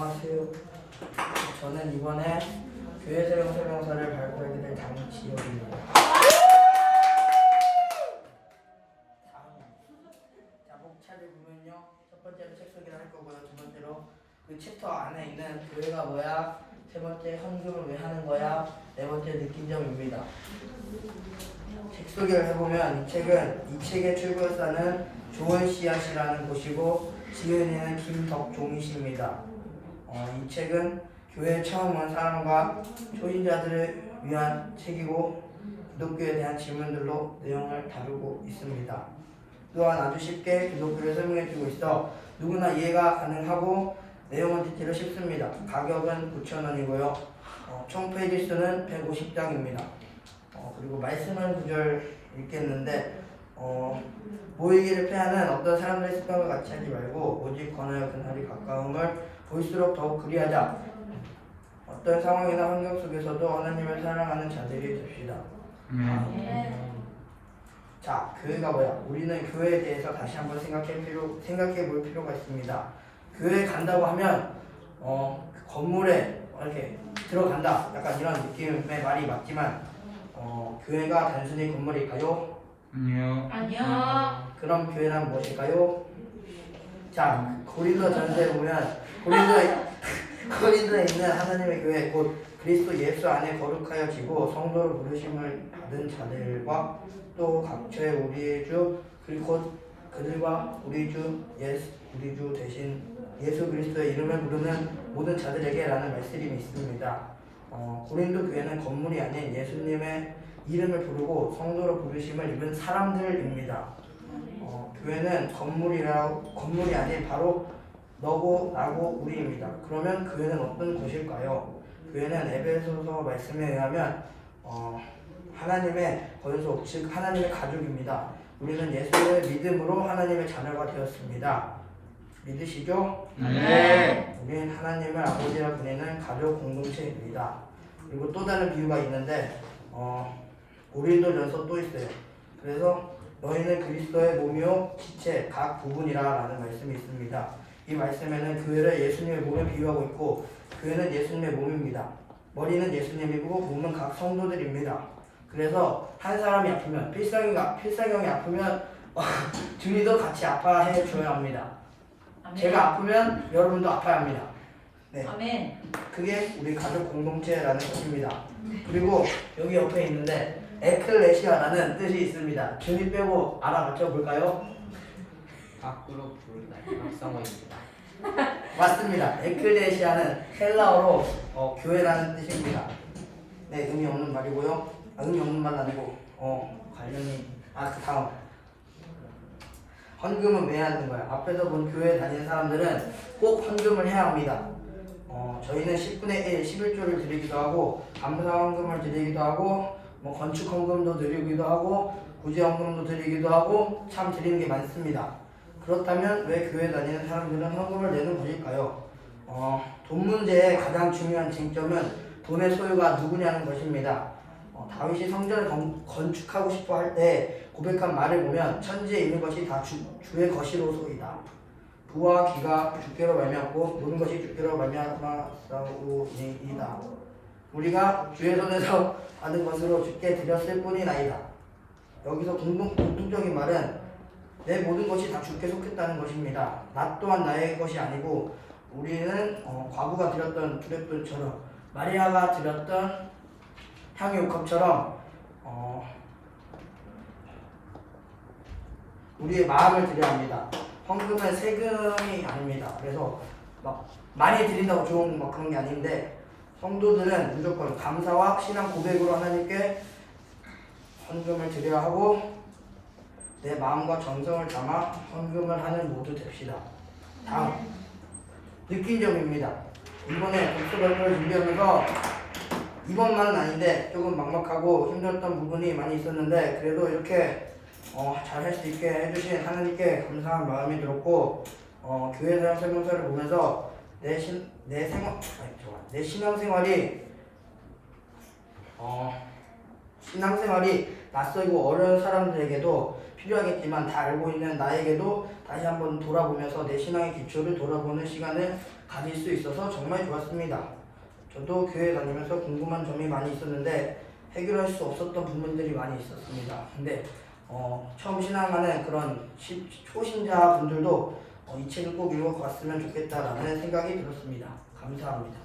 안녕하세요. 저는 이번에 교회 사용 설명서를 발표하게 될 장지혁입니다. 자복차를 보면요. 첫 번째로 책 소개를 할 거고요. 두 번째로 그 챕터 안에 있는 교회가 뭐야? 세 번째 헌금을 왜 하는 거야? 네 번째 느낀 점입니다. 책 소개를 해보면 이 책은 이 책의 출판사는 좋은 씨앗이라는 곳이고 지은이는 김덕종이 씨입니다. 어, 이 책은 교회 처음 온 사람과 초신자들을 위한 책이고 기독교에 대한 질문들로 내용을 다루고 있습니다. 또한 아주 쉽게 기독교를 설명해주고 있어 누구나 이해가 가능하고 내용은 디테일로 쉽습니다. 가격은 9,000원이고요. 어, 총 페이지 수는 150장입니다. 어, 그리고 말씀을 구절 읽겠는데 어, 모이기를 패하는 어떤 사람들의 습관과 같이 하지 말고 오직 권하여 그날이 가까움을 볼수록 더욱 그리하자 어떤 상황이나 환경 속에서도 하나님을 사랑하는 자들이 됩시다. 자, 교회가 뭐야? 우리는 교회에 대해서 다시 한번 생각해 필요 생각해 볼 필요가 있습니다. 교회 간다고 하면 어, 그 건물에 이렇게 들어간다. 약간 이런 느낌의 말이 맞지만 어, 교회가 단순히 건물일까요? 아니요. 아니요. 그럼 교회란 무엇일까요? 자, 고린도 전서에 보면 고린도에 고린도에 있는 하나님의 교회 곧 그리스도 예수 안에 거룩하여 지고 성도로 부르심을 받은 자들과 또 각처의 우리의 주 그리고 곧 그들과 우리 주 예수 우리 주 대신 예수 그리스도의 이름을 부르는 모든 자들에게라는 말씀이 있습니다. 어, 고린도 교회는 건물이 아닌 예수님의 이름을 부르고 성도로 부르심을 입은 사람들입니다. 어, 교회는 건물이라 건물이 아닌 바로 너고 나고 우리입니다. 그러면 교회는 어떤 곳일까요? 교회는 에베소서 말씀에 의하면 어, 하나님의 권속 즉 하나님의 가족입니다. 우리는 예수의 믿음으로 하나님의 자녀가 되었습니다. 믿으시죠? 네. 우리는 하나님을 아버지라 부르는 가족 공동체입니다. 그리고 또 다른 비유가 있는데 어, 고린도 전서 또 있어요. 그래서 너희는 그리스도의 몸이요 지체 각 부분이라라는 말씀이 있습니다. 이 말씀에는 교회를 예수님의 몸에 비유하고 있고 교회는 예수님의 몸입니다. 머리는 예수님이고 몸은 각 성도들입니다. 그래서 한 사람이 아프면 필사경이 아프면 어, 주님도 같이 아파해 줘야 합니다. 제가 아프면 여러분도 아파야 합니다. 네. 아멘. 그게 우리 가족 공동체라는 것입니다. 그리고 여기 옆에 있는데 에클레시아라는 뜻이 있습니다. 주님 빼고 알아맞혀 볼까요? 밖으로 부르다 영성어입니다. 맞습니다. 에클레시아는 헬라어로 어, 교회라는 뜻입니다. 네, 의미 없는 말이고요. 아, 의미 없는 말은 아니고 어, 관련이 아 그 다음 헌금은 왜 하는 거야? 앞에서 본 교회 다니는 사람들은 꼭 헌금을 해야 합니다. 어, 저희는 10분의 1, 11조를 드리기도 하고 감사 헌금을 드리기도 하고 뭐 건축 헌금도 드리기도 하고 구제 헌금도 드리기도 하고 참 드리는 게 많습니다. 그렇다면 왜 교회 다니는 사람들은 헌금을 내는 것일까요? 어, 돈 문제의 가장 중요한 쟁점은 돈의 소유가 누구냐는 것입니다. 어, 다윗이 성전을 건, 건축하고 싶어 할 때 고백한 말을 보면 천지에 있는 것이 다 주, 주의 것이로소이다. 부와 기가 주께로 말미암고 모든 것이 주께로 말미암아서이다. 우리가 주의 손에서 받은 것으로 주께 드렸을 뿐이나이다. 여기서 공동, 공통적인 말은 내 모든 것이 다 주께 속했다는 것입니다. 나 또한 나의 것이 아니고 우리는 어, 과부가 드렸던 두랩돈처럼 마리아가 드렸던 향유 옥합처럼 어, 우리의 마음을 드려야 합니다. 헌금은 세금이 아닙니다. 그래서 막 많이 드린다고 좋은 막 그런 게 아닌데 성도들은 무조건 감사와 신앙 고백으로 하나님께 헌금을 드려야 하고 내 마음과 정성을 담아 헌금을 하는 모두 됩시다. 다음 느낀 점입니다. 이번에 독서 발표를 준비하면서 이번만은 아닌데 조금 막막하고 힘들었던 부분이 많이 있었는데 그래도 이렇게 어, 잘 할 수 있게 해주신 하나님께 감사한 마음이 들었고 어, 교회 사람 설명서를 보면서 내, 신, 내 생활 아니, 잠깐만. 내 신앙생활이 어, 신앙생활이 낯설고 어려운 사람들에게도 필요하겠지만 다 알고 있는 나에게도 다시 한번 돌아보면서 내 신앙의 기초를 돌아보는 시간을 가질 수 있어서 정말 좋았습니다. 저도 교회 다니면서 궁금한 점이 많이 있었는데 해결할 수 없었던 부분들이 많이 있었습니다. 근데 어, 처음 신앙하는 그런 시- 초신자 분들도 어, 이 책을 꼭 읽어봤으면 좋겠다라는 생각이 들었습니다. 감사합니다.